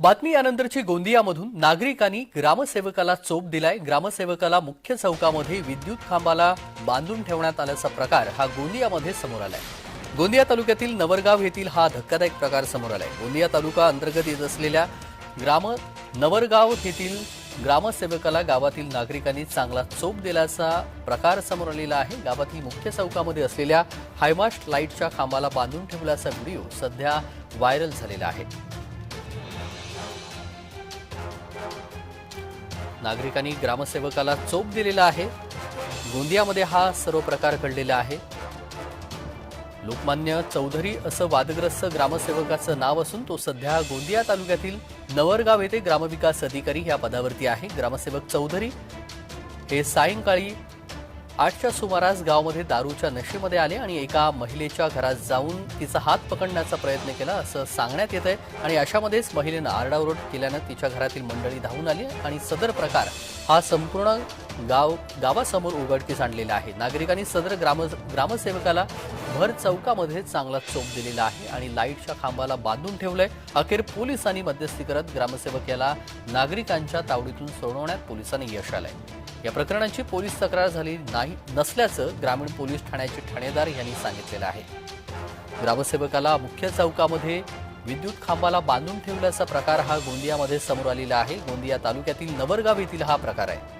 बातमी यानंतरची गोंदियामधून नागरिकांनी ग्रामसेवकाला चोप दिलाय. ग्रामसेवकाला मुख्य चौकामध्ये विद्युत खांबाला बांधून ठेवण्यात आल्याचा प्रकार हा गोंदियामध्ये समोर आलाय. गोंदिया तालुक्यातील नवरगाव येथील हा धक्कादायक प्रकार समोर आलाय. गोंदिया तालुका अंतर्गत येत असलेल्या ग्राम नवरगाव येथील ग्रामसेवकाला गावातील नागरिकांनी चांगला चोप दिल्याचा प्रकार समोर आलेला आहे. गावातील मुख्य चौकामध्ये असलेल्या हायमास्ट लाईटच्या खांबाला बांधून ठेवल्याचा व्हिडिओ सध्या व्हायरल झालेला आहे. नागरिकांनी ग्रामसेवकाला चोप दिलेला आहे. गोंदियामध्ये हा सर्व प्रकार घडलेला आहे. लोकमान्य चौधरी असं वादग्रस्त ग्रामसेवकाचं नाव असून तो सध्या गोंदिया तालुक्यातील नवरगाव येथे ग्रामविकास अधिकारी या पदावरती आहे. ग्रामसेवक चौधरी हे सायंकाळी आठच्या सुमारास गावामध्ये दारूच्या नशेमध्ये आले आणि एका महिलेच्या घरात जाऊन तिचा हात पकडण्याचा प्रयत्न केला असं सांगण्यात येत आहे आणि अशामध्येच महिलेनं आरडाओरड केल्यानं तिच्या घरातील मंडळी धावून आली आणि सदर प्रकार हा संपूर्ण गाव गावासमोर उघडकीस आणलेला आहे. नागरिकांनी सदर ग्राम ग्रामसेवकाला भर चौकामध्ये चांगला चोप दिलेला आहे आणि लाईटच्या खांबाला बांधून ठेवलंय. अखेर पोलिसांनी मध्यस्थी करत ग्रामसेवक याला नागरिकांच्या तावडीतून सोडवण्यात पोलिसांनी यश आलंय. या प्रकरणाची पोलीस तक्रार झाली नाही नसल्याचं ग्रामीण पोलीस ठाण्याचे ठाणेदार यांनी सांगितलेलं आहे. ग्रामसेवकाला मुख्य चौकामध्ये विद्युत खांबाला बांधून ठेवल्याचा प्रकार हा गोंदियामध्ये समोर आलेला आहे. गोंदिया तालुक्यातील नवरगाव येथील हा प्रकार आहे.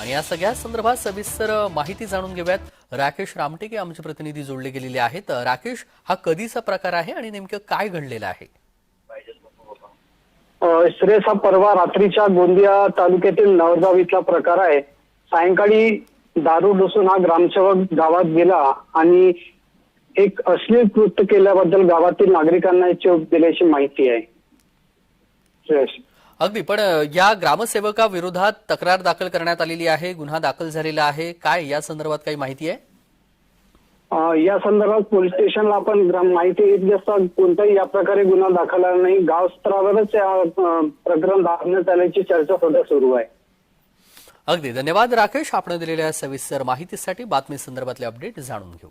आणि या सगळ्या संदर्भात सविस्तर माहिती जाणून घेऊयात. राकेश रामटेके आमचे प्रतिनिधी जोडले गेलेले आहेत. राकेश हा कधीचा प्रकार आहे आणि नेमकं काय घडलेलं आहे? अ, हा परवा रात्रीच्या गोंदिया तालुक्यातील नवरगाव इथला प्रकार आहे. सायंकाळी दारू डोसून हा ग्रामसेवक गावात गेला आणि एक अश्लील कृत्य केल्याबद्दल गावातील नागरिकांना चोप दिल्याची माहिती आहे. अगदी पण या ग्रामसेवका विरोधात तक्रार दाखल करण्यात आलेली आहे गुन्हा दाखल झालेला आहे. काय या संदर्भात काही माहिती आहे? अ, या संदर्भात पोलीस स्टेशनला आपण ग्राम माहिती घेत असता. कोणताही या प्रकारे गुन्हा दाखल झाला नाही. गाव स्तरावरच या अ, प्रकरण दाखवण्यात आल्याची चर्चा सध्या सुरू आहे. अगदी. धन्यवाद राकेश. आपण दिलेल्या सविस्तर माहितीसाठी बातमी संदर्भातले अपडेट जाणून घेऊ.